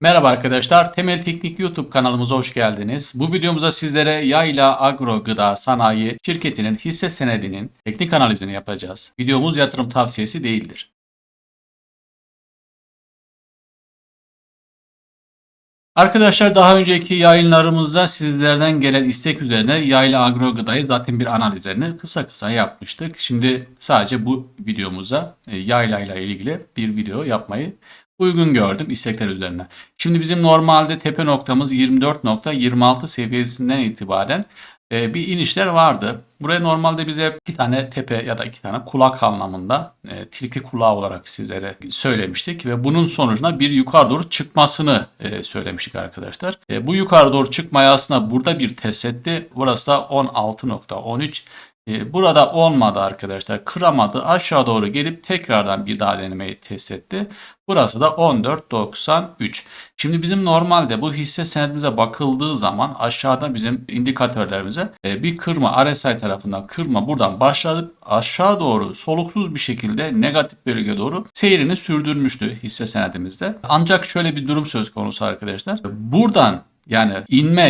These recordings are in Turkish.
Merhaba arkadaşlar, Temel Teknik YouTube kanalımıza hoş geldiniz. Bu videomuzda sizlere Yayla Agro Gıda Sanayi şirketinin hisse senedinin teknik analizini yapacağız. Videomuz yatırım tavsiyesi değildir. Arkadaşlar daha önceki yayınlarımızda sizlerden gelen istek üzerine Yayla Agro Gıda'yı zaten bir analizlerini kısa kısa yapmıştık. Şimdi sadece bu videomuza e, Yayla ile ilgili bir video yapmayı uygun gördüm istekler üzerine. Şimdi bizim normalde tepe noktamız 24.26 seviyesinden itibaren e, bir inişler vardı. Buraya normalde bize iki tane tepe ya da iki tane kulak anlamında e, tilki kulağı olarak sizlere söylemiştik ve bunun sonucunda bir yukarı doğru çıkmasını e, söylemiştik arkadaşlar. E, bu yukarı doğru çıkmayı aslında burada bir test etti. Burası da 16.13 e, Burada olmadı arkadaşlar. Kıramadı. Aşağı doğru gelip tekrardan bir daha denemeyi test etti. Burası da 14.93. Şimdi bizim normalde bu hisse senedimize bakıldığı zaman aşağıda bizim indikatörlerimize e, bir kırma RSI tarafından kırma buradan başladı aşağı doğru soluksuz bir şekilde negatif bölge doğru seyrini sürdürmüştü hisse senedimizde. Ancak şöyle bir durum söz konusu arkadaşlar. Buradan yani inme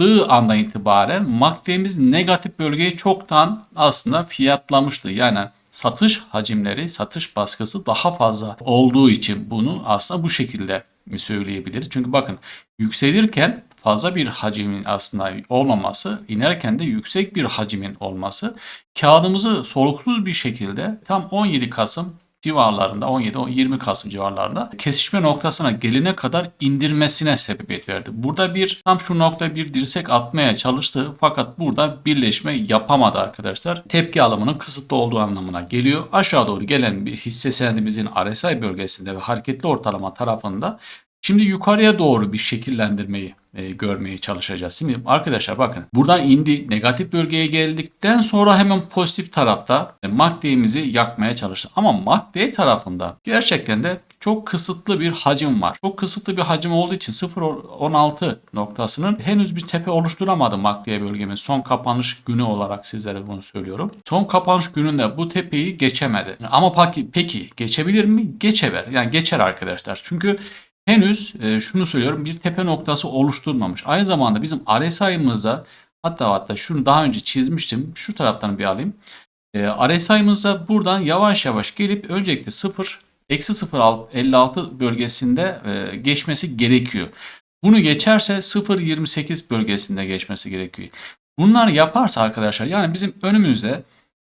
yaptığı andan itibaren MACD'miz negatif bölgeyi çoktan aslında fiyatlamıştı. Yani satış hacimleri, satış baskısı daha fazla olduğu için bunu aslında bu şekilde söyleyebiliriz. Çünkü bakın yükselirken fazla bir hacimin aslında olmaması, inerken de yüksek bir hacimin olması kağıdımızı soluksuz bir şekilde tam 17 Kasım civarlarında 17-20 Kasım civarlarında kesişme noktasına gelene kadar indirmesine sebebiyet verdi. Burada bir tam şu nokta bir dirsek atmaya çalıştı fakat burada birleşme yapamadı arkadaşlar. Tepki alımının kısıtlı olduğu anlamına geliyor. Aşağı doğru gelen bir hisse senedimizin RSI bölgesinde ve hareketli ortalama tarafında Şimdi yukarıya doğru bir şekillendirmeyi e, görmeye çalışacağız. Şimdi arkadaşlar bakın buradan indi negatif bölgeye geldikten sonra hemen pozitif tarafta e, MACD'mizi yakmaya çalıştı. Ama MACD tarafında gerçekten de çok kısıtlı bir hacim var. Çok kısıtlı bir hacim olduğu için 0.16 noktasının henüz bir tepe oluşturamadı MACD bölgemiz. Son kapanış günü olarak sizlere bunu söylüyorum. Son kapanış gününde bu tepeyi geçemedi. Ama peki, peki geçebilir mi? Geçebilir. Yani geçer arkadaşlar. Çünkü henüz e, şunu söylüyorum bir tepe noktası oluşturmamış. Aynı zamanda bizim RSI'mızda hatta hatta şunu daha önce çizmiştim. Şu taraftan bir alayım. E, RSI'mızda buradan yavaş yavaş gelip öncelikle 0 eksi 0.56 bölgesinde e, geçmesi gerekiyor. Bunu geçerse 0.28 bölgesinde geçmesi gerekiyor. Bunlar yaparsa arkadaşlar yani bizim önümüzde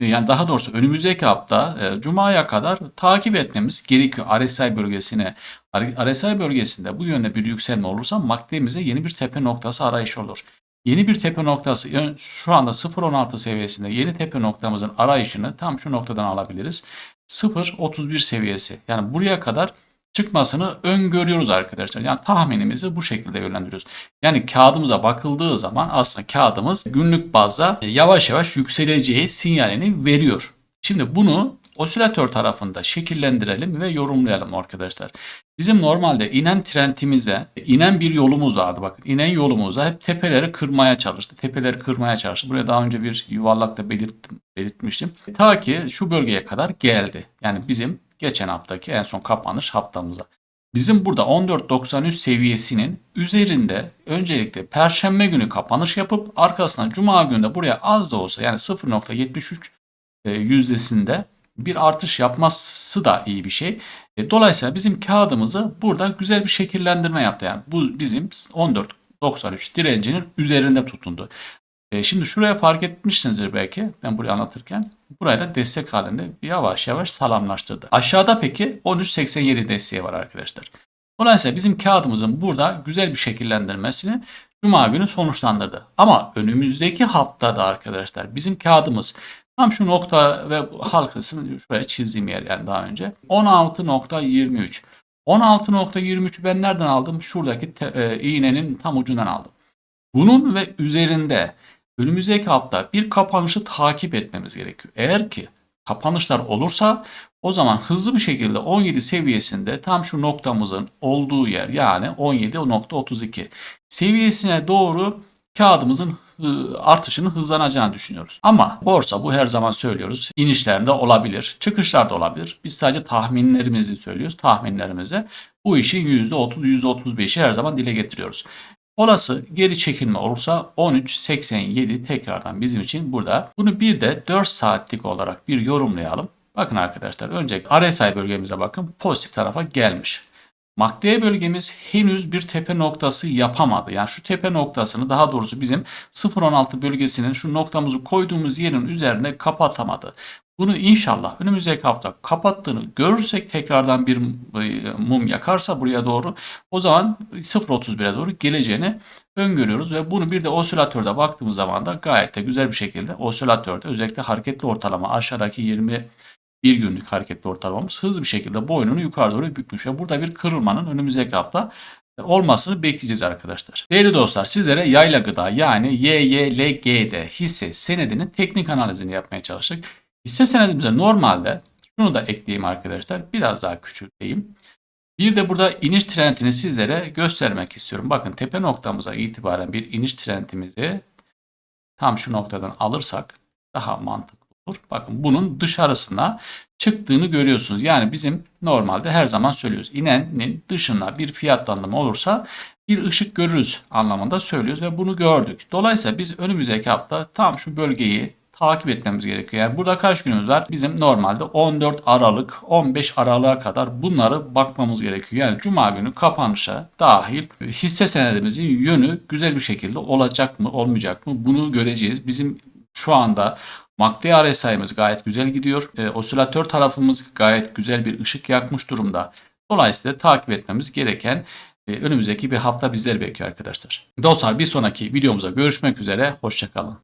yani daha doğrusu önümüzdeki hafta e, Cuma'ya kadar takip etmemiz gerekiyor RSI bölgesine. RSI bölgesinde bu yönde bir yükselme olursa MACD'mize yeni bir tepe noktası arayışı olur. Yeni bir tepe noktası şu anda 0.16 seviyesinde yeni tepe noktamızın arayışını tam şu noktadan alabiliriz. 0.31 seviyesi. Yani buraya kadar çıkmasını öngörüyoruz arkadaşlar. Yani tahminimizi bu şekilde yönlendiriyoruz. Yani kağıdımıza bakıldığı zaman aslında kağıdımız günlük bazda yavaş yavaş yükseleceği sinyalini veriyor. Şimdi bunu osilatör tarafında şekillendirelim ve yorumlayalım arkadaşlar. Bizim normalde inen trendimize inen bir yolumuz vardı. Bakın inen yolumuzda hep tepeleri kırmaya çalıştı. Tepeleri kırmaya çalıştı. Buraya daha önce bir yuvarlakta belirttim, belirtmiştim. Ta ki şu bölgeye kadar geldi. Yani bizim geçen haftaki en son kapanış haftamıza. Bizim burada 14.93 seviyesinin üzerinde öncelikle perşembe günü kapanış yapıp arkasından cuma günü buraya az da olsa yani 0.73 e, yüzdesinde bir artış yapması da iyi bir şey. E, dolayısıyla bizim kağıdımızı burada güzel bir şekillendirme yaptı. Yani bu bizim 14.93 direncinin üzerinde tutundu. E, şimdi şuraya fark etmişsinizdir belki ben burayı anlatırken. Burayı da destek halinde yavaş yavaş salamlaştırdı. Aşağıda peki 13.87 desteği var arkadaşlar. Dolayısıyla bizim kağıdımızın burada güzel bir şekillendirmesini Cuma günü sonuçlandırdı. Ama önümüzdeki haftada arkadaşlar bizim kağıdımız tam şu nokta ve halkasını şuraya çizdiğim yer yani daha önce 16.23. 16.23'ü ben nereden aldım? Şuradaki te, e, iğnenin tam ucundan aldım. Bunun ve üzerinde önümüzdeki hafta bir kapanışı takip etmemiz gerekiyor. Eğer ki kapanışlar olursa o zaman hızlı bir şekilde 17 seviyesinde tam şu noktamızın olduğu yer yani 17.32 seviyesine doğru kağıdımızın artışının hızlanacağını düşünüyoruz. Ama borsa bu her zaman söylüyoruz. İnişlerinde olabilir, çıkışlarda olabilir. Biz sadece tahminlerimizi söylüyoruz. Tahminlerimize bu işin %30, %35'i her zaman dile getiriyoruz. Olası geri çekilme olursa 13.87 tekrardan bizim için burada. Bunu bir de 4 saatlik olarak bir yorumlayalım. Bakın arkadaşlar önce RSI bölgemize bakın pozitif tarafa gelmiş. MACD bölgemiz henüz bir tepe noktası yapamadı. Yani şu tepe noktasını daha doğrusu bizim 0.16 bölgesinin şu noktamızı koyduğumuz yerin üzerine kapatamadı. Bunu inşallah önümüzdeki hafta kapattığını görürsek tekrardan bir e, mum yakarsa buraya doğru o zaman 0.31'e doğru geleceğini öngörüyoruz ve bunu bir de osilatörde baktığımız zaman da gayet de güzel bir şekilde osilatörde özellikle hareketli ortalama aşağıdaki 20 bir günlük hareketli ortalamamız hızlı bir şekilde boynunu yukarı doğru bükmüş. Ve burada bir kırılmanın önümüzdeki hafta olmasını bekleyeceğiz arkadaşlar. Değerli dostlar sizlere yayla gıda yani YYLGD hisse senedinin teknik analizini yapmaya çalıştık. Hisse senedimize normalde şunu da ekleyeyim arkadaşlar biraz daha küçülteyim. Bir de burada iniş trendini sizlere göstermek istiyorum. Bakın tepe noktamıza itibaren bir iniş trendimizi tam şu noktadan alırsak daha mantıklı olur. Bakın bunun dışarısına çıktığını görüyorsunuz. Yani bizim normalde her zaman söylüyoruz. İnenin dışına bir fiyatlandırma olursa bir ışık görürüz anlamında söylüyoruz ve bunu gördük. Dolayısıyla biz önümüzdeki hafta tam şu bölgeyi takip etmemiz gerekiyor. Yani burada kaç günümüz var? Bizim normalde 14 Aralık, 15 Aralık'a kadar bunları bakmamız gerekiyor. Yani Cuma günü kapanışa dahil hisse senedimizin yönü güzel bir şekilde olacak mı, olmayacak mı? Bunu göreceğiz. Bizim şu anda MACD RSI'miz gayet güzel gidiyor. E, osilatör tarafımız gayet güzel bir ışık yakmış durumda. Dolayısıyla takip etmemiz gereken e, önümüzdeki bir hafta bizleri bekliyor arkadaşlar. Dostlar bir sonraki videomuza görüşmek üzere. Hoşçakalın.